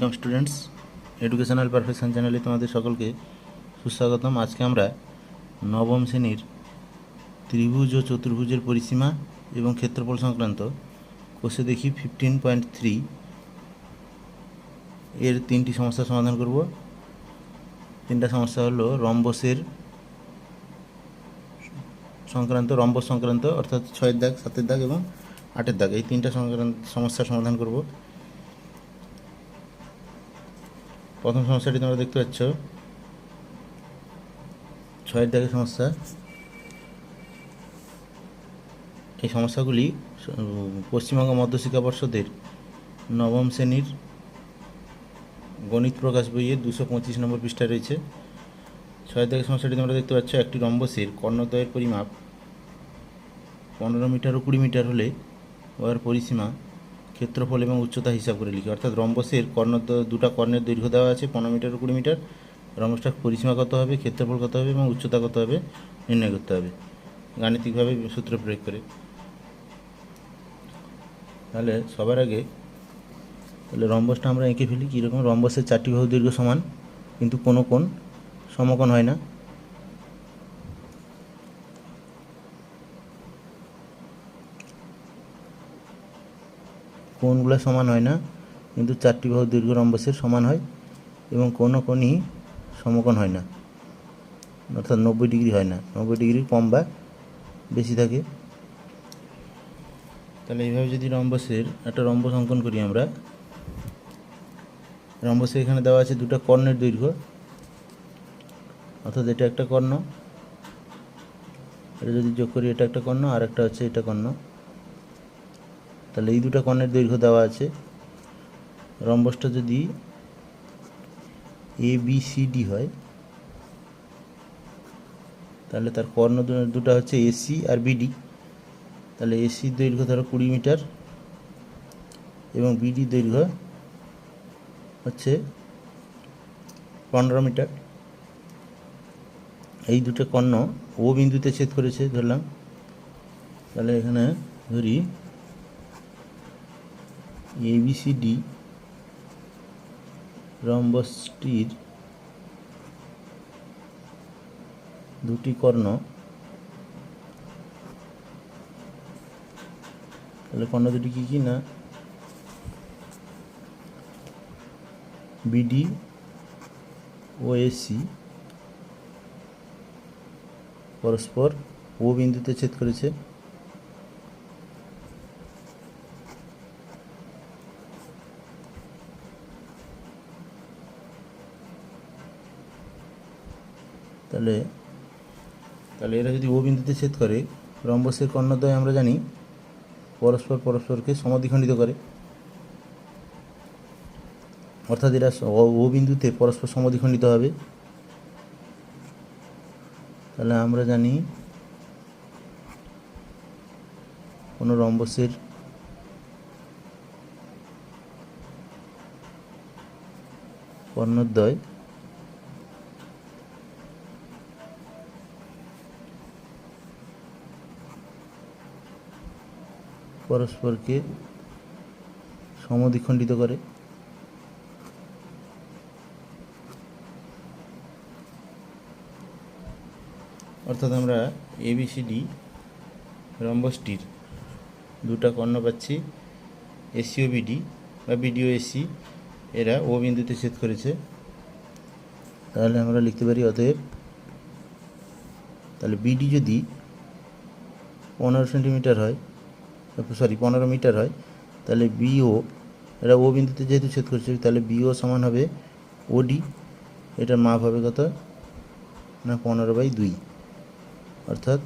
Welcome students educational perfection চ্যানেলে তোমাদের সকলকে সুস্বাগতম। আজকে আমরা নবম শ্রেণির ত্রিভুজ ও চতুর্ভুজের পরিসীমা এবং ক্ষেত্রফল সংক্রান্ত কোষে দেখি ফিফটিন পয়েন্ট থ্রি এর তিনটি সমস্যার সমাধান করব। তিনটা সমস্যা হলো রম্বসের সংক্রান্ত, রম্বস সংক্রান্ত, অর্থাৎ ছয়ের দাগ, সাতের দাগ এবং আটের দাগ। এই তিনটা সংক্রান্ত সমস্যার সমাধান করব। প্রথম সমস্যাটি তোমরা দেখতে পাচ্ছ। ছয়ের দাগের সমস্যা। এই সমস্যাগুলি পশ্চিমবঙ্গ মধ্যশিক্ষা পর্ষদের নবম শ্রেণির গণিত প্রকাশ বইয়ে দুশো পঁচিশ নম্বর পৃষ্ঠায় রয়েছে। ছয় দাগের সমস্যাটি তোমরা দেখতে পাচ্ছ, একটি রম্বসের কর্ণদ্বয়ের পরিমাপ। পনেরো মিটার ও কুড়ি মিটার হলে ওর পরিসীমা ক্ষেত্রফল এবং উচ্চতা হিসাব করে লিখি। অর্থাৎ রম্বসের কর্ণ দুটা কর্ণের দৈর্ঘ্য দেওয়া আছে, পনেরো মিটার কুড়ি মিটার। রম্বসটার পরিসীমা কত হবে, ক্ষেত্রফল কত হবে এবং উচ্চতা কত হবে নির্ণয় করতে হবে। গাণিতিকভাবে সূত্র প্রয়োগ করে। তাহলে সবার আগে তাহলে রম্বসটা আমরা এঁকে ফেলি। কীরকম? রম্বসের চারটি বাহু দৈর্ঘ্য সমান, কিন্তু কোনো কোণ সমকোণ হয় না। কোণগুলো সমান হয় না, কিন্তু চারটি বাহু দৈর্ঘ্য রম্বসের সমান হয় এবং কোনো কোণই সমকোণ হয় না। অর্থাৎ নব্বই ডিগ্রি হয় না, নব্বই ডিগ্রি কম বা বেশি থাকে। তাহলে এইভাবে যদি রম্বসের একটা রম্বস অঙ্কন করি আমরা, রম্বসে এখানে দেওয়া আছে দুটো কর্ণের দৈর্ঘ্য। অর্থাৎ এটা একটা কর্ণ, এটা যদি যোগ করি এটা একটা কর্ণ, আর একটা হচ্ছে এটা কর্ণ। তাহলে এই দুটো কর্ণের দৈর্ঘ্য দেওয়া আছে। রম্বসটা যদি এ বি সি ডি হয়, তাহলে তার কর্ণ দুটো হচ্ছে এসি আর বিডি তাহলে এসির দৈর্ঘ্য ধরো কুড়ি মিটার এবং বিডি দৈর্ঘ্য হচ্ছে পনেরো মিটার। এই দুটো কর্ণ ও বিন্দুতে ছেদ করেছে, ধরলাম। তাহলে এখানে ধরি এবিসিডি রম্বসটির দুটি কর্ণ। তাহলে কর্ণ দুটি কী কী না? বিডি ও এসি পরস্পর ও বিন্দুতে ছেদ করেছে। তাহলে তাহলে এরা যদি ও বিন্দুতে ছেদ করে, রম্বসের কর্ণদ্বয় আমরা জানি, পরস্পর পরস্পরকে সমাধিখণ্ডিত করে। অর্থাৎ এরা ও- বিন্দুতে পরস্পর সমাধিখণ্ডিত হবে। তাহলে আমরা জানি, কোনো রম্বসের কর্ণদ্বয় পরস্পরকে সমদ্বিখণ্ডিত করে। অর্থাৎ আমরা এবিসিডি রম্বসটির দুটা কর্ণ পাচ্ছি। এসিও বিডি বা বিডিও এসি এরা ও বিন্দুতে ছেদ করেছে। তাহলে আমরা লিখতে পারি অতএব তাহলে বিডি যদি পনেরো সেন্টিমিটার হয় সরি, পনেরো মিটার হয়, তাহলে বিও এটা ও বিন্দুতে যেহেতু ছেদ করছে, তাহলে বিও সমান হবে ওডি, এটার মাপ হবে কত? না, পনেরো বাই দুই, অর্থাৎ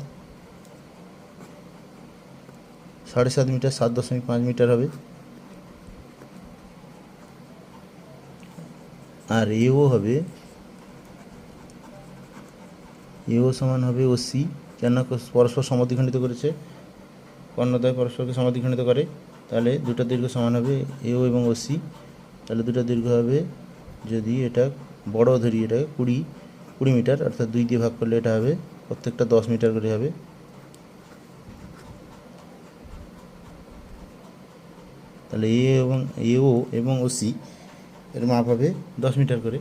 সাড়ে সাত মিটার, সাত দশমিক পাঁচ মিটার হবে। আর এও হবে, এও সমান হবে ও সি কেন পরস্পর সমদ্বিখণ্ডিত করেছে কর্ণদ্বয় পরস্পরকে সমাধিখণ্ডিত করে, তাহলে দুটো দীর্ঘ সমান হবে এও এবং ওসি তাহলে দুটো দীর্ঘ হবে যদি এটা বড় ধরি, এটা কুড়ি কুড়ি মিটার, অর্থাৎ দুই দিয়ে ভাগ করলে এটা হবে প্রত্যেকটা দশ মিটার করে হবে। তাহলে এ এবং এও এবং ওসি এর মাপ হবে দশ মিটার করে।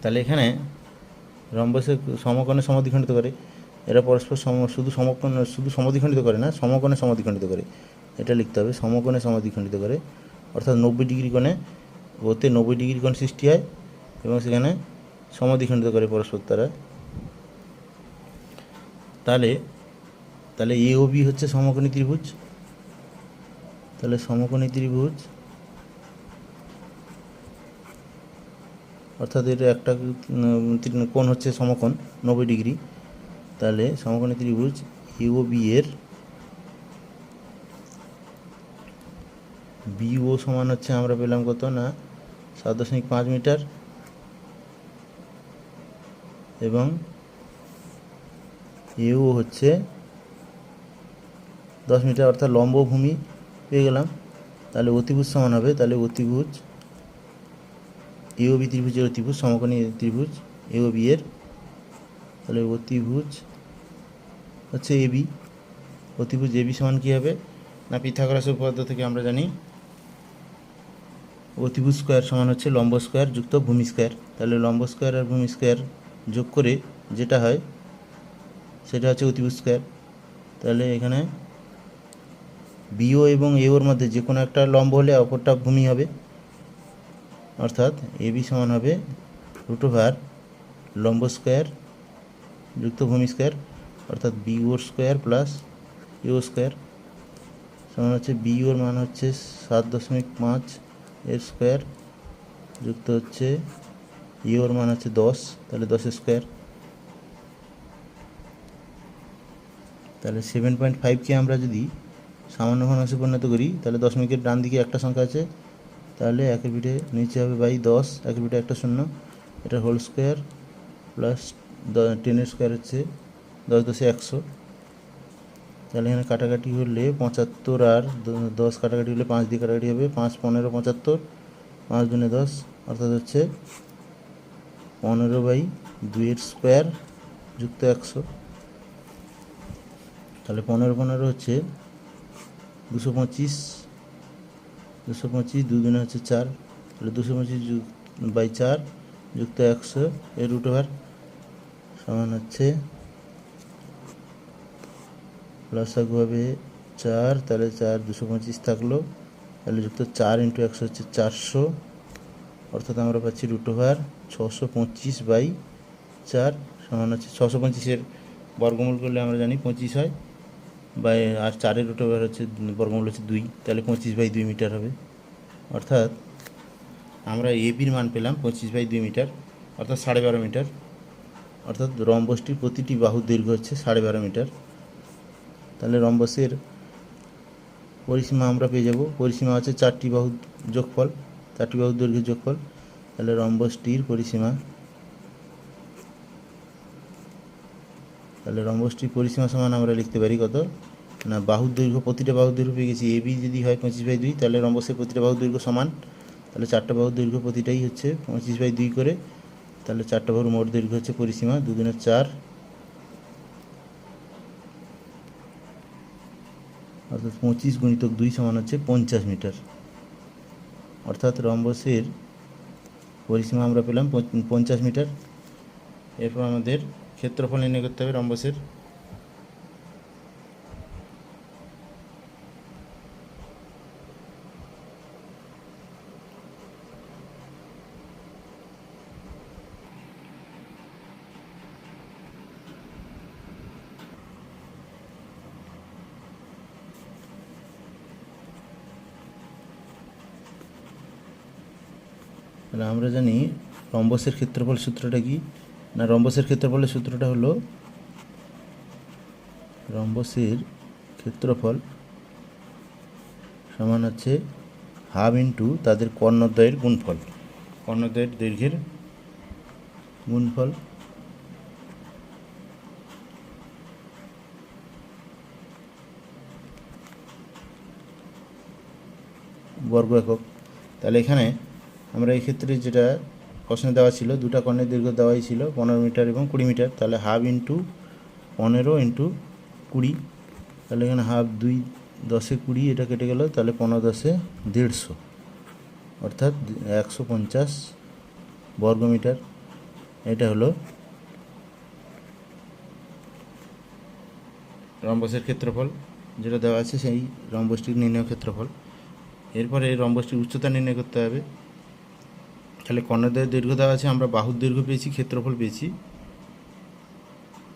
তাহলে এখানে রম্বসের সমকোণে সমদ্বিখণ্ডিত করে। এরা পরস্পর সম, শুধু সমকোণ, শুধু সমদ্বিখণ্ডিত করে না, সমকোণে সমদ্বিখণ্ডিত করে। এটা লিখতে হবে, সমকোণে সমদ্বিখণ্ডিত করে। অর্থাৎ নব্বই ডিগ্রি কোণে ওতে নব্বই ডিগ্রি কোণ সৃষ্টি হয় এবং সেখানে সমদ্বিখণ্ডিত করে পরস্পর তারা। তাহলে তাহলে এ ও বি হচ্ছে সমকোণী ত্রিভুজ। তাহলে সমকোণী ত্রিভুজ অর্থাৎ এর একটা কোণ হচ্ছে সমকোণ, নব্বই ডিগ্রি। তাহলে সমকোণী ত্রিভুজ বি এর বিও সমান হচ্ছে আমরা পেলাম কত না? সাত দশমিক পাঁচ মিটার। এবং এও হচ্ছে দশ মিটার, অর্থাৎ লম্ব ভূমি পেয়ে গেলাম। তাহলে অতিভুজ সমান হবে। তাহলে অতিভুজ এও বি ত্রিভুজের অতিভুজ, সমকোণী ত্রিভুজ এও এর। তাহলে অতিভুজ হচ্ছে এ বি। অতিভুজ এ বি সমান কী হবে? না, পিথাগোরাসের উপপাদ্য থেকে আমরা জানি অতিভুজ স্কোয়ার সমান হচ্ছে লম্ব স্কোয়ার যুক্ত ভূমি স্কোয়ার। তাহলে লম্ব স্কোয়ার আর ভূমি স্কোয়ার যোগ করে যেটা হয়, সেটা হচ্ছে অতিভুজ স্কোয়ার। তাহলে এখানে বিও এবং এওর মধ্যে যে কোনো একটা লম্ব হলে অপরটা ভূমি হবে। অর্থাৎ এ বি সমান হবে রুট ওভার লম্ব স্কোয়ার যুক্ত ভূমি স্কোয়ার অর্থাৎ বি ওর স্কোয়ার প্লাস ইও স্কোয়ার সমান হচ্ছে বি মান হচ্ছে সাত দশমিক পাঁচ এর স্কোয়ার যুক্ত হচ্ছে ইওর মান হচ্ছে দশ, তাহলে দশের স্কোয়ার তাহলে সেভেন পয়েন্ট ফাইভকে আমরা যদি সামান্য ঘনাংশে পরিণত করি, তাহলে দশমিকের ডান দিকে একটা সংখ্যা আছে, তাহলে একের পিঠে নিচে হবে বাই দশ, একের পিঠে একটা শূন্য, এটা হোল স্কোয়ার প্লাস টেনের স্কোয়ার হচ্ছে দশ দশে একশো। তাহলে এখানে কাটাকাটি হলে পঁচাত্তর আর দশ কাটাকাটি হলে পাঁচ দিয়ে কাটাকাটি হবে, পাঁচ পনেরো পঁচাত্তর, পাঁচ দুনে দশ, অর্থাৎ হচ্ছে পনেরো বাই দুইয়ের স্কোয়ার যুক্ত একশো। তাহলে পনেরো পনেরো হচ্ছে দুশো পঁচিশ দুশো পঁচিশ দুদিনে হচ্ছে চার, তাহলে দুশো পঁচিশ বাই চার যুক্ত একশো, এর রুট ওভার সমান হচ্ছে লসাগু হবে চার, তাহলে চার দুশো পঁচিশ থাকল। তাহলে যুক্ত চার ইন্টু একশো হচ্ছে চারশো। অর্থাৎ আমরা পাচ্ছি রুট ওভার ছশো পঁচিশ বাই চার সমান হচ্ছে ছশো পঁচিশের বর্গমূল করলে আমরা জানি পঁচিশ হয়। বাই আর চারের রুট ওভার হচ্ছে বর্গমূল হচ্ছে দুই, তাহলে পঁচিশ বাই দুই মিটার হবে। অর্থাৎ আমরা এ বির মান পেলাম পঁচিশ বাই দুই মিটার, অর্থাৎ সাড়ে বারো মিটার। অর্থাৎ রম্বসটির প্রতিটি বাহুর দৈর্ঘ্য হচ্ছে সাড়ে বারো মিটার। তাহলে রম্বসের পরিসীমা আমরা পেয়ে যাব। পরিসীমা আছে চারটি বাহু যোগফল, চারটি বাহুর দৈর্ঘ্যের যোগফল। তাহলে রম্বসটির পরিসীমা, তাহলে রম্বসটির পরিসীমা সমান আমরা লিখতে পারি কত? না, বাহুর দৈর্ঘ্য, প্রতিটা বাহুর দৈর্ঘ্য পেয়ে গেছি। এ বি যদি হয় পঁচিশ বাই দুই, তাহলে রম্বসের প্রতিটা বাহুর দৈর্ঘ্য সমান। তাহলে চারটা বাহুর দৈর্ঘ্য প্রতিটাই হচ্ছে পঁচিশ বাই দুই করে। তাহলে চারটা বাহুর মোট দৈর্ঘ্য হচ্ছে পরিসীমা দুদিনের চার অর্থাৎ পঁচিশ গুণিতক দুই সমান হচ্ছে পঞ্চাশ মিটার। অর্থাৎ রম্বসের পরিসীমা আমরা পেলাম পঞ্চ- পঞ্চাশ মিটার। এরপর আমাদের ক্ষেত্রফল নির্ণয় করতে হবে রম্বসের। তাহলে আমরা জানি রম্বসের ক্ষেত্রফল সূত্রটা কি? না, রম্বসের ক্ষেত্রফলের সূত্রটা হলো রম্বসের ক্ষেত্রফল সমান হচ্ছে হাফ ইন্টু তাদের কর্ণদ্বয়ের গুণফল। কর্ণদ্বয়ের দৈর্ঘ্যের গুণফল। বর্গ একক। তাহলে এখানে আমরা এই ক্ষেত্রে যেটা প্রশ্নে দেওয়া ছিল, দুটা কর্ণের দীর্ঘ দেওয়াই ছিল, পনেরো মিটার এবং কুড়ি মিটার। তাহলে হাফ ইন্টু পনেরো ইন্টু কুড়ি। তাহলে এখানে হাফ দুই দশে কুড়ি এটা কেটে গেল, তাহলে পনেরো দশে দেড়শো। অর্থাৎ একশো পঞ্চাশ বর্গমিটার এটা হলো রম্বসের ক্ষেত্রফল, যেটা দেওয়া আছে সেই রম্বসটির নির্ণয় ক্ষেত্রফল। এরপরে এই রম্বসটির উচ্চতা নির্ণয় করতে হবে। তাহলে কর্ণদ্বয়ের দৈর্ঘ্য দেওয়া আছে, আমরা বাহুর দৈর্ঘ্য পেয়েছি, ক্ষেত্রফল পেয়েছি।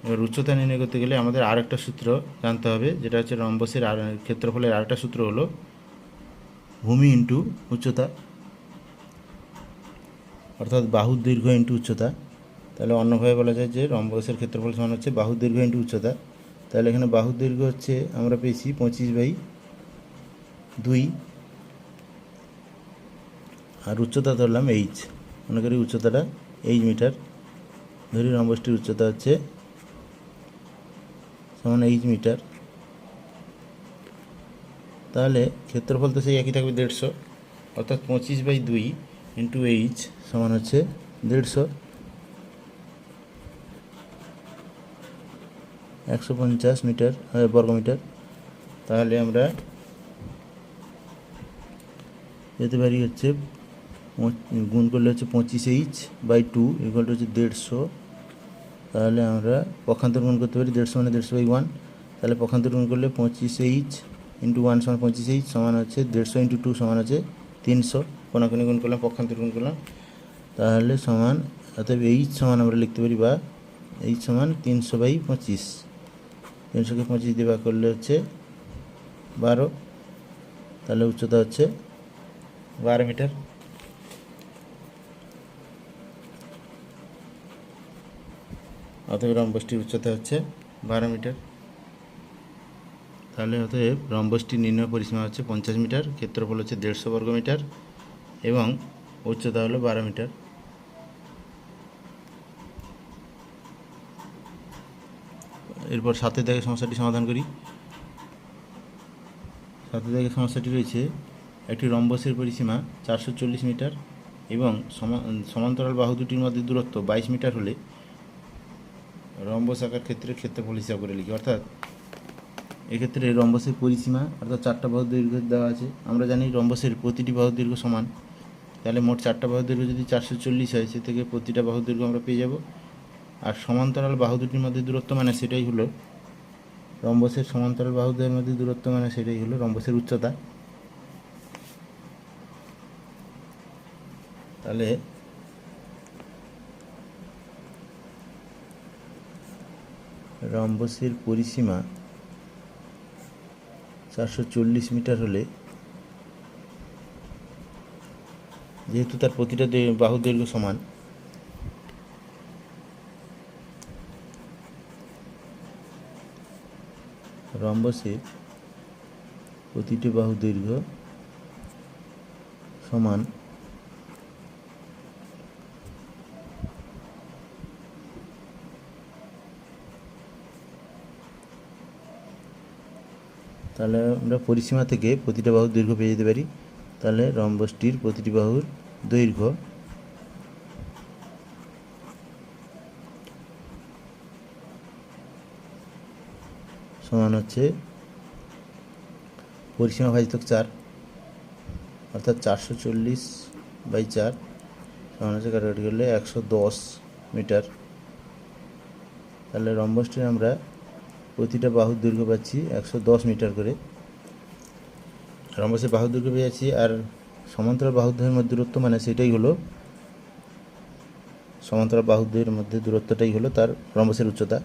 এবার উচ্চতা নির্ণয় করতে গেলে আমাদের আরেকটা সূত্র জানতে হবে, যেটা হচ্ছে রম্বসের আর, ক্ষেত্রফলের আর একটা সূত্র হলো ভূমি ইন্টু উচ্চতা। অর্থাৎ বাহুর দৈর্ঘ্য ইন্টু উচ্চতা। তাহলে অন্যভাবে বলা যায় যে রম্বসের ক্ষেত্রফল সমান হচ্ছে বাহুর দৈর্ঘ্য ইন্টু উচ্চতা। তাহলে এখানে বাহুর দৈর্ঘ্য হচ্ছে, আমরা পেয়েছি পঁচিশ বাই দুই। আর উচ্চতা ধরলাম এইচ মনে করি উচ্চতাটা এইচ মিটার ধরি রম্বসটির উচ্চতা হচ্ছে সমান এইচ মিটার তাহলে ক্ষেত্রফল তো সেই একই থাকবে দেড়শো। অর্থাৎ পঁচিশ বাই দুই ইন্টু এইচ সমান হচ্ছে দেড়শো। একশো পঞ্চাশ মিটার আহ, বর্গমিটার। তাহলে আমরা যেতে পারি হচ্ছে গুণ করলে হচ্ছে পঁচিশ এইচ বাই টু ইকুয়াল হচ্ছে দেড়শো। তাহলে আমরা পক্ষান্তর গুণ করতে পারি দেড়শো মানে দেড়শো বাই ওয়ান তাহলে পক্ষান্তর গুণ করলে পঁচিশ এইচ ইন্টু ওয়ান সমান পঁচিশ এইচ সমান হচ্ছে দেড়শো ইন্টু টু সমান হচ্ছে তিনশো। কোনাকুনি গুণ করলাম, পক্ষান্তর গুণ করলাম। তাহলে সমান, অতএব এইচ সমান আমরা লিখতে পারি বা এইচ সমান তিনশো বাই পঁচিশ। তিনশোকে পঁচিশ ভাগ করলে হচ্ছে বারো। তাহলে উচ্চতা হচ্ছে বারো মিটার। অতএব রম্বসটির উচ্চতা হচ্ছে বারো মিটার। তাহলে অতএব রম্বসটির নির্ণয় পরিসীমা হচ্ছে পঞ্চাশ মিটার, ক্ষেত্রফল হচ্ছে দেড়শো বর্গ মিটার এবং উচ্চতা হলো বারো মিটার। এরপর সাথে দেখে সমস্যাটি সমাধান করি। সাথে দেখে সমস্যাটি রয়েছে, একটি রম্বসের পরিসীমা চারশো চল্লিশ মিটার এবং সমা- সমান্তরাল বাহু দুটির মধ্যে দূরত্ব বাইশ মিটার হলে রম্বস আকার ক্ষেত্রে ক্ষেত্রফল হিসাব করে লিখি, অর্থাৎ এক্ষেত্রে রম্বসের পরিসীমা, অর্থাৎ চারটা বাহু দৈর্ঘ্য দেওয়া আছে। আমরা জানি রম্বসের প্রতিটি বাহু দৈর্ঘ্য সমান। তাহলে মোট চারটা বাহু দৈর্ঘ্য যদি চারশো চল্লিশ হয়, সে থেকে প্রতিটা বাহু দৈর্ঘ্য আমরা পেয়ে যাব। আর সমান্তরাল বাহু দুটির মধ্যে দূরত্ব মানে সেটাই হলো রম্বসের সমান্তরাল বাহুদের মধ্যে দূরত্ব মানে সেটাই হলো রম্বসের উচ্চতা। তাহলে রম্বসের পরিসীমা চারশো চল্লিশ মিটার হলে, যেহেতু তার প্রতিটা বাহু দৈর্ঘ্য সমান, রম্বসের প্রতিটি বাহু দৈর্ঘ্য সমান তাহলে আমরা পরিসীমা থেকে প্রতিটা বাহুর দৈর্ঘ্য পেয়ে যেতে পারি। তাহলে রম্বসটির প্রতিটি বাহুর দৈর্ঘ্য সমান হচ্ছে পরিসীমা ভাজিতক চার, অর্থাৎ চারশো চল্লিশ বাই চার সমান হচ্ছে কাটাকাটি করলে একশো দশ মিটার। তাহলে রম্বসটির আমরা প্রতিটা বাহুর দৈর্ঘ্য পাচ্ছি একশো দশ মিটার করে। রম্বসের বাহুর দৈর্ঘ্য পেয়ে যাচ্ছি আর সমান্তরাল বাহুদ্বয়ের মধ্যে দূরত্ব মানে সেটাই হলো, সমান্তরাল বাহুদ্বয়ের মধ্যে দূরত্বটাই হলো তার রম্বসের উচ্চতা।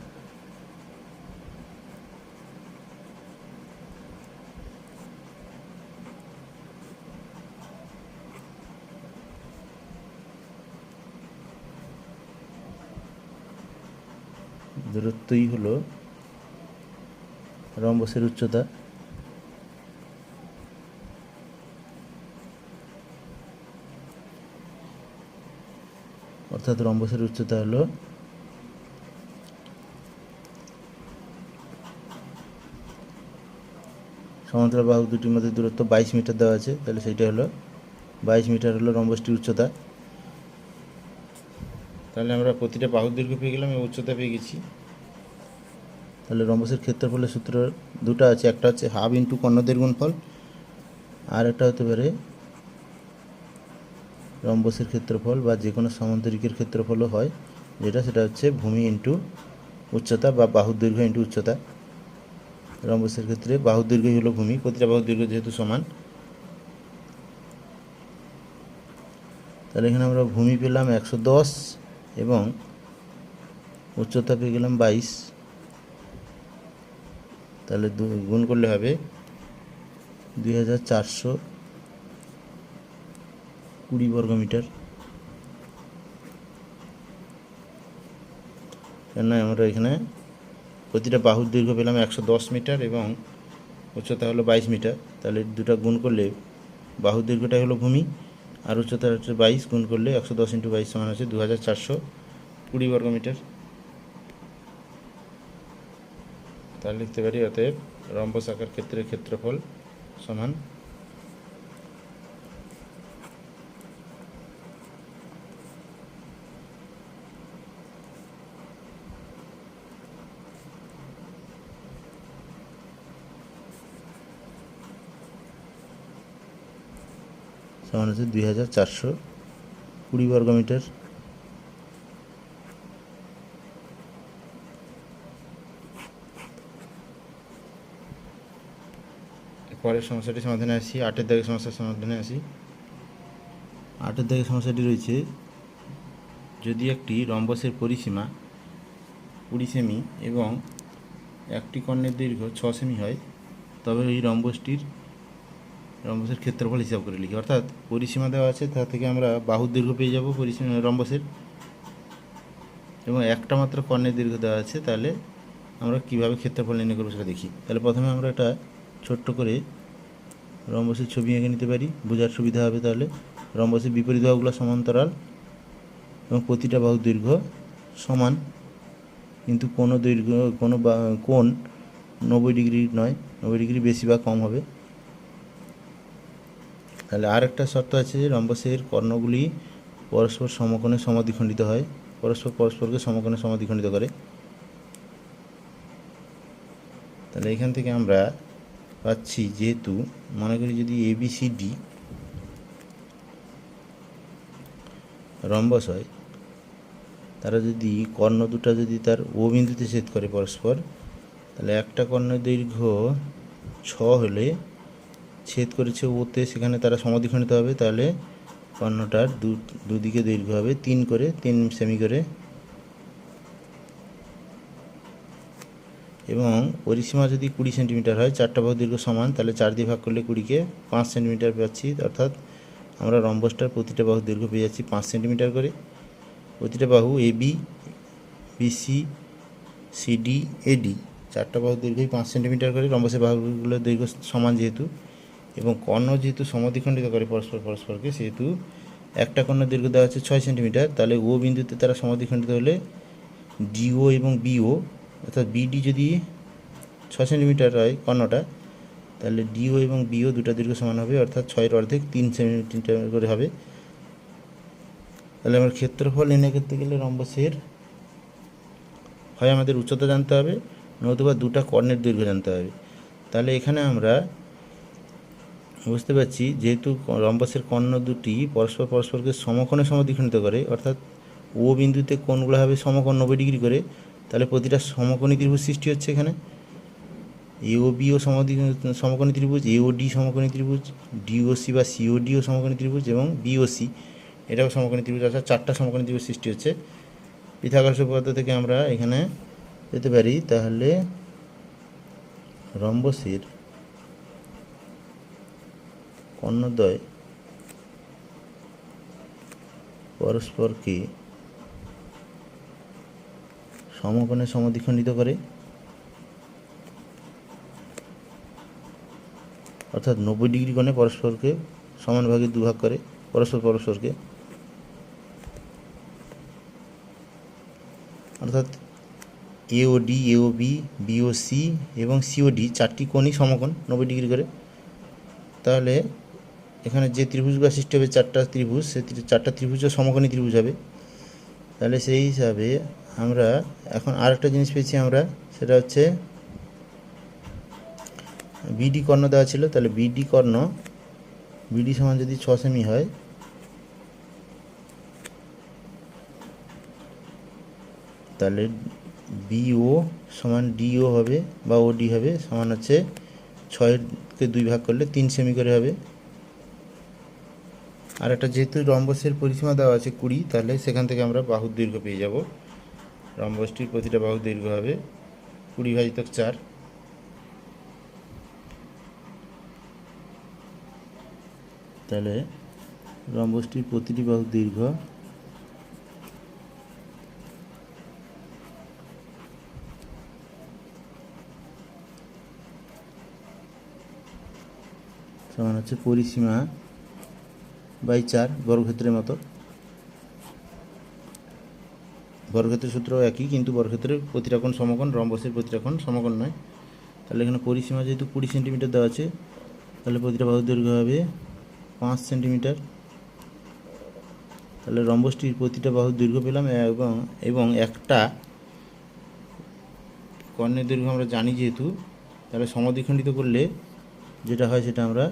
দূরত্বই হলো রম্বসের উচ্চতা। অর্থাৎ রম্বসের উচ্চতা হলো সমান্তরাল বাহু দুটির মধ্যে দূরত্ব বাইশ মিটার দেওয়া আছে, তাহলে সেইটা হলো বাইশ মিটার হলো রম্বসটির উচ্চতা। তাহলে আমরা প্রতিটা বাহুর দৈর্ঘ্য পেয়ে গেলাম এবং উচ্চতা পেয়ে গেছি। তাহলে রম্বসের ক্ষেত্রফলের সূত্র দুটো আছে, একটা হচ্ছে হাফ ইন্টু কর্ণদের গুণফল আর একটা হতে পারে রম্বসের ক্ষেত্রফল বা যে কোনো সামান্তরিকের ক্ষেত্রফলও হয়, যেটা সেটা হচ্ছে ভূমি ইন্টু উচ্চতা বা বাহুর দৈর্ঘ্য ইন্টু উচ্চতা। রম্বসের ক্ষেত্রে বাহুর দৈর্ঘ্যই হলো ভূমি, প্রতিটা বাহুর দৈর্ঘ্য যেহেতু সমান। তাহলে এখানে আমরা ভূমি পেলাম একশো দশ এবং উচ্চতা পেয়ে গেলাম বাইশ। তাহলে গুণ করলে হবে দুই হাজার চারশো কুড়ি বর্গ মিটার। কেন আমরা এখানে প্রতিটা বাহুর দৈর্ঘ্য পেলাম একশো দশ মিটার এবং উচ্চতা হলো বাইশ মিটার। তাহলে দুটো গুণ করলে বাহুর দৈর্ঘ্যটা হলো ভূমি আর উচ্চতা হচ্ছে বাইশ, গুণ করলে একশো দশ ইন্টু বাইশ সমান আছে দু হাজার চারশো কুড়ি বর্গ মিটার তাহলে লিখতে পারি, অতএব রম্বস আকার ক্ষেত্রের ক্ষেত্রফল সমান। সমান হচ্ছে দুই হাজার চারশো কুড়ি বর্গ পরের সমস্যাটি সমাধানে আসি, আটের দাগের সমস্যার সমাধানে আসি। আটের দাগের সমস্যাটি রয়েছে, যদি একটি রম্বসের পরিসীমা কুড়ি সেমি এবং একটি কর্ণের দৈর্ঘ্য ছ সেমি হয়, তবে এই রম্বসটির, রম্বসের ক্ষেত্রফল হিসাব করে লিখি। অর্থাৎ পরিসীমা দেওয়া আছে, তা থেকে আমরা বাহুর দীর্ঘ পেয়ে যাব পরিসীমা, রম্বসের। এবং একটা মাত্র কর্ণের দীর্ঘ দেওয়া আছে, তাহলে আমরা কীভাবে ক্ষেত্রফল নির্ণয় করব সেটা দেখি। তাহলে প্রথমে আমরা একটা ছোট্ট করে রম্বসের ছবি এঁকে নিতে পারি, বোঝার সুবিধা হবে তাহলে। রম্বসের বিপরীত বাহুগুলো সমান্তরাল এবং প্রতিটা বাহুর দৈর্ঘ্য সমান। কিন্তু কোনো দৈর্ঘ্য, কোনো বা, কোণ নব্বই ডিগ্রি নয়, নব্বই ডিগ্রি বেশি বা কম হবে। তাহলে আর একটা শর্ত আছে যে রম্বসের কর্ণগুলি পরস্পর সমকোণে সমাধিখণ্ডিত হয়, পরস্পর পরস্পরকে সমকোণে সমাধিখণ্ডিত করে। তাহলে এখান থেকে আমরা পাচ্ছি যেহেতু, মনে করি যদি A B C D rhombus হয়, তারা যদি কর্ণ দুটা যদি তার ও বিন্দুতে ছেদ করে পরস্পর, তাহলে একটা কর্ণ দৈর্ঘ্য ছ হলে ছেদ করেছে ওতে সেখানে তারা সমাধিখণ্ডিত হবে, তাহলে কর্ণটার দুদিকে দৈর্ঘ্য হবে তিন করে, তিন সেমি করে এবং পরিসীমা যদি কুড়ি সেন্টিমিটার হয়, চারটা বাহু দীর্ঘ সমান, তাহলে চার দিয়ে ভাগ করলে কুড়িকে পাঁচ সেন্টিমিটার পাচ্ছি। অর্থাৎ আমরা রম্বসটার প্রতিটা বাহু দৈর্ঘ্য পেয়ে যাচ্ছি পাঁচ সেন্টিমিটার করে। প্রতিটা বাহু A B BC CD AD চারটা বাহু দৈর্ঘ্যই পাঁচ সেন্টিমিটার করে। রম্বসের বাহুগুলো দৈর্ঘ্য সমান যেহেতু, এবং কর্ণ যেহেতু সমদ্বিখণ্ডিত করে পরস্পর পরস্পরকে, সেহেতু একটা কর্ণ দীর্ঘ দেওয়া হচ্ছে ছয় সেন্টিমিটার। তাহলে ও বিন্দুতে তারা সমদ্বিখণ্ডিত হলে ডিও এবং বিও অর্থাৎ বিডি যদি ছ সেন্টিমিটার হয় কর্ণটা, তাহলে ডিও এবং বিও দুটা দৈর্ঘ্য সমান হবে, অর্থাৎ ছয়ের অর্ধেক তিন সেন্টিমিটার করে হবে। তাহলে আমার ক্ষেত্রফল নির্ণয় করতে গেলে রম্বসের হয় আমাদের উচ্চতা জানতে হবে, নতুবা দুটা কর্ণের দৈর্ঘ্য জানতে হবে। তাহলে এখানে আমরা বুঝতে পারছি যেহেতু রম্বসের কর্ণ দুটি পরস্পর পরস্পরকে সমকোণে সমদ্বিখণ্ডিত করে, অর্থাৎ ও বিন্দুতে কোণগুলো হবে সমকোণ নব্বই ডিগ্রি করে তাহলে প্রতিটা সমকোণী ত্রিভুজ সৃষ্টি হচ্ছে এখানে। এও বিও সমদ্বি সমকোণী ত্রিভুজ এওডি সমকোণী ত্রিভুজ ডিওসি বা সিওডিও সমকোণী ত্রিভুজ এবং বিওসি এটাও সমকোণী ত্রিভুজ, অর্থাৎ চারটা সমকোণী ত্রিভুজ সৃষ্টি হচ্ছে। পিথাগোরাস উপপাদ্য থেকে আমরা এখানে পেতে পারি, তাহলে রম্বসের কর্ণদ্বয় পরস্পরকে সমকোণে সমদ্বিখণ্ডিত করে। অর্থাৎ নব্বই ডিগ্রি কোণে পরস্পরকে সমান ভাগে দুভাগ করে, পরস্পর পরস্পরকে। অর্থাৎ এওডি এওবি বিওসি এবং সিওডি চারটি কোণই সমকোণ, নব্বই ডিগ্রি করে। তাহলে এখানে যে ত্রিভুজগুলো সৃষ্টি হবে, চারটা ত্রিভুজ, সে চারটা ত্রিভুজও সমকোণী ত্রিভুজ হবে। তাহলে সেই হিসাবে আমরা এখন আর একটা জিনিস পেয়েছি আমরা, সেটা হচ্ছে বিডি কর্ণ দেওয়া ছিল, তাহলে বিডি কর্ণ বিডি সমান যদি ছ সেমি হয়, তাহলে বিও সমান ডিও হবে বা ও ডি হবে, সমান হচ্ছে ছয়কে দুই ভাগ করলে তিন সেমি করে হবে। আর একটা যেহেতু রম্বসের পরিসীমা দেওয়া আছে কুড়ি, তাহলে সেখান থেকে আমরা বাহুর দীর্ঘ পেয়ে যাব। রম্বসটির প্রতিটা বাহুর দৈর্ঘ্য হবে। কুড়ি ভাজিত চার। তাহলে রম্বসটির প্রতিটি বাহু দীর্ঘ। সমান হচ্ছে পরিসীমা বাই চার, বর্গক্ষেত্রের মতো। বর্গক্ষেত্রের সূত্র একই, কিন্তু বর্গক্ষেত্রের প্রতিটা কোণ সমকোণ, রম্বসের প্রতিটা কোণ সমকোণ নয়। তাহলে এখানে পরিসীমা যেহেতু কুড়ি সেন্টিমিটার দেওয়া আছে, তাহলে প্রতিটা বাহুর দৈর্ঘ্য হবে পাঁচ সেন্টিমিটার। তাহলে রম্বসটির প্রতিটা বাহুর দৈর্ঘ্য পেলাম, এবং এবং একটা কর্ণের দৈর্ঘ্য আমরা জানি যেহেতু, তাহলে সমদ্বিখণ্ডিত করলে যেটা হয় সেটা আমরা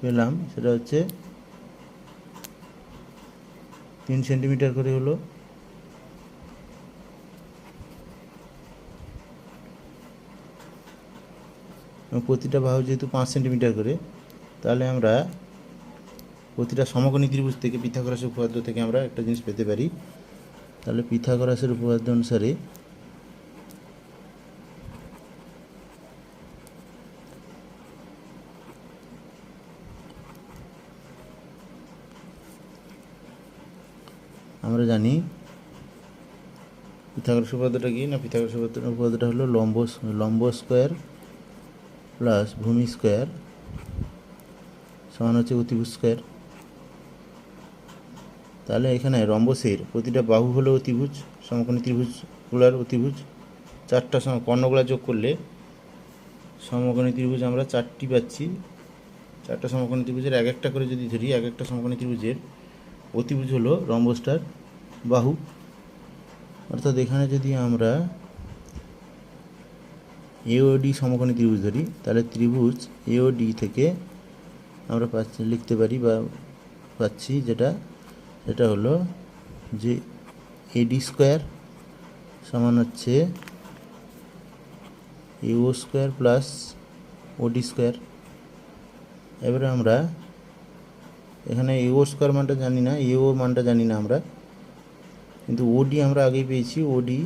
পেলাম, সেটা হচ্ছে তিন সেন্টিমিটার করে হলো। প্রতিটা বাহু যেহেতু পাঁচ সেন্টিমিটার করে, তাহলে আমরা প্রতিটা সমকোণী ত্রিভুজ থেকে পিথাগোরাসের উপপাদ্য থেকে আমরা একটা জিনিস পেতে পারি। তাহলে পিথাগোরাসের উপপাদ্য অনুসারে আমরা জানি পিথাগোরাস উপপাদ্যটা কি? না, পিথাগোরাস উপপাদ্য- উপপাদ্যটা হলো লম্ব লম্ব স্কোয়ার প্লাস ভূমি স্কোয়ার সমান হচ্ছে অতিভুজ স্কোয়ার। তাহলে এখানে রম্বসের প্রতিটা বাহু হলো অতিভুজ, সমকোণী ত্রিভুজগুলার অতিভুজ। চারটা সম কর্ণগুলা যোগ করলে সমকোণী ত্রিভুজ আমরা চারটি পাচ্ছি। চারটা সমকোণী ত্রিভুজের এক একটা করে যদি ধরি, এক একটা সমকোণী ত্রিভুজের অতিভুজ হলো রম্বসটার বাহু। অর্থাৎ এখানে যদি আমরা এওডি সমকোণী ত্রিভুজ ধরি, তাহলে ত্রিভুজ এওডি থেকে আমরা পাচ্ছি, লিখতে পারি বা পাচ্ছি যেটা, সেটা হলো যে এডি স্কোয়ার সমান হচ্ছে U square plus OD square এবারে আমরা, এখানে ইউ স্কোয়ার মানটা জানি না ইউ মানটা জানি না আমরা। কিন্তু ওডি আমরা আগেই পেয়েছি ওডি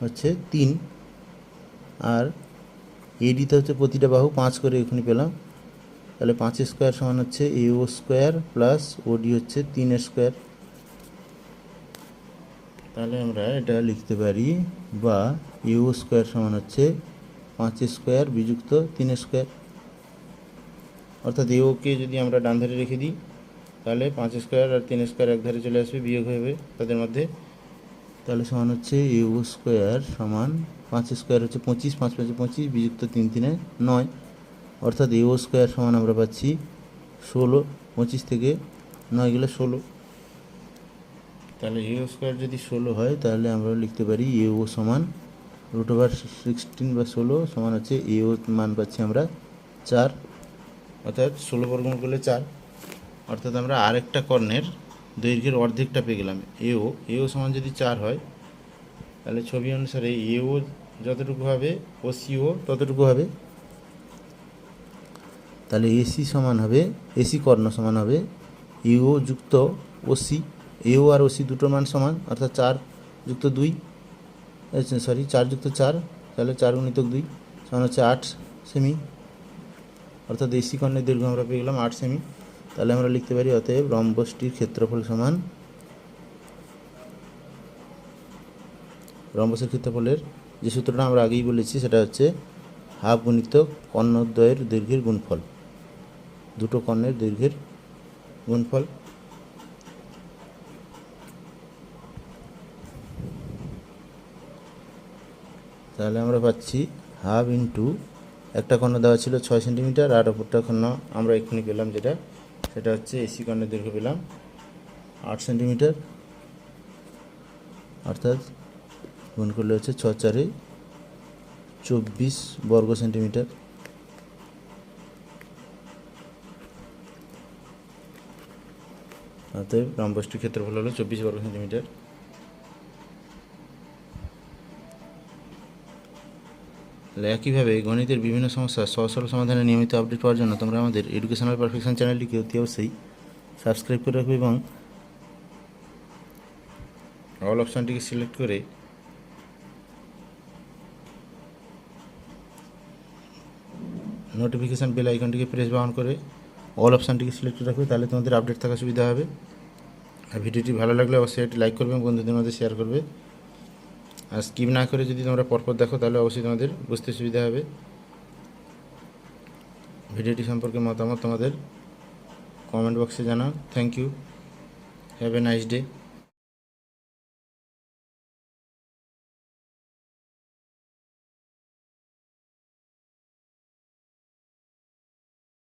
হচ্ছে তিন। আর এডিতে হচ্ছে প্রতিটা বাহু পাঁচ করে এখানে পেলাম। তাহলে পাঁচ স্কোয়ার সমান হচ্ছে ইউ স্কোয়ার প্লাস ওডি হচ্ছে তিন স্কোয়ার। তাহলে আমরা এটা লিখতে পারি, বা ইউ স্কোয়ার সমান হচ্ছে পাঁচ স্কোয়ার বিযুক্ত তিন স্কোয়ার। অর্থাৎ ইউকে যদি আমরা ডান ধারে রেখে দিই, তাহলে পাঁচ স্কোয়ার আর তিন স্কোয়ার এক ধারে চলে আসবে, বিয়োগ হবে তাদের মধ্যে তাহলে সমান হচ্ছে ইউ স্কোয়ার সমান পাঁচ স্কোয়ার হচ্ছে পঁচিশ, পাঁচ পাঁচে পঁচিশ বিযুক্ত তিন তিনে নয়। অর্থাৎ ইউ স্কোয়ার সমান আমরা পাচ্ছি ষোলো, পঁচিশ থেকে নয় গেলে ষোলো। তাহলে ইউ স্কোয়ার যদি ষোলো হয়, তাহলে আমরা লিখতে পারি ইউ সমান রুট ওভার সিক্সটিন বা ষোলো সমান হচ্ছে ইউ মান পাচ্ছি আমরা চার। অর্থাৎ ষোলো বর্গমূল করলে চার। অর্থাৎ আমরা আরেকটা কর্ণের দৈর্ঘ্যের অর্ধেকটা পেয়ে গেলাম। এও এও সমান যদি চার হয়, তাহলে ছবি অনুসারে এও যতটুকু হবে, ও সিও ততটুকু হবে। তাহলে এসি সমান হবে এসি কর্ণ সমান হবে ইউ যুক্ত ওসি এও আর ওসি দুটোর মান সমান, অর্থাৎ চার যুক্ত দুই সরি চার যুক্ত চার, তাহলে চার গুণিতক দুই, সমান হচ্ছে আট সেমি, অর্থাৎ এসি কর্ণের দৈর্ঘ্য আমরা পেয়ে গেলাম আট সেমি। তাহলে আমরা লিখতে পারি, অতএব রম্বসটির ক্ষেত্রফল সমান রম্বসের ক্ষেত্রফলের যে সূত্রটা আমরা আগেই বলেছি, সেটা হচ্ছে হাফ গুণিত কর্ণদ্বয়ের দৈর্ঘ্যের গুণফল। দুটো কর্ণের দৈর্ঘ্যের গুণফল। তাহলে আমরা পাচ্ছি হাফ ইন্টু একটা কর্ণ দেওয়া ছিল ছয় সেন্টিমিটার, আর অপরটা কর্ণ আমরা এক্ষুনি পেলাম যেটা সেটা হচ্ছে এসি কর্ণের দৈর্ঘ্য পেলাম আট সেন্টিমিটার। অর্থাৎ গুণ করলে হচ্ছে ছ চারে চব্বিশ বর্গ সেন্টিমিটার। অতএব রম্বসটির ক্ষেত্রফল হলো চব্বিশ বর্গ সেন্টিমিটার। একইভাবে গণিতের বিভিন্ন সমস্যার সহজ সরল সমাধানের নিয়মিত আপডেট পাওয়ার জন্য তোমরা আমাদের এডুকেশনাল পারফেকশন চ্যানেলটিকে অতি অবশ্যই সাবস্ক্রাইব করে রাখবে এবং অল অপশানটিকে সিলেক্ট করে নোটিফিকেশান বেল আইকনটিকে প্রেস বা অন করে অল অপশানটিকে সিলেক্ট করে রাখবে, তাহলে তোমাদের আপডেট থাকা সুবিধা হবে। আর ভিডিওটি ভালো লাগলে অবশ্যই একটি লাইক করবে এবং বন্ধুদের মধ্যে শেয়ার করবে। আর স্কিপ না করে যদি তোমরা পরপর দেখো, তাহলে অবশ্যই তোমাদের বুঝতে সুবিধা হবে। ভিডিওটি সম্পর্কে মতামত তোমাদের কমেন্ট বক্সে জানাও। Thank you have a nice day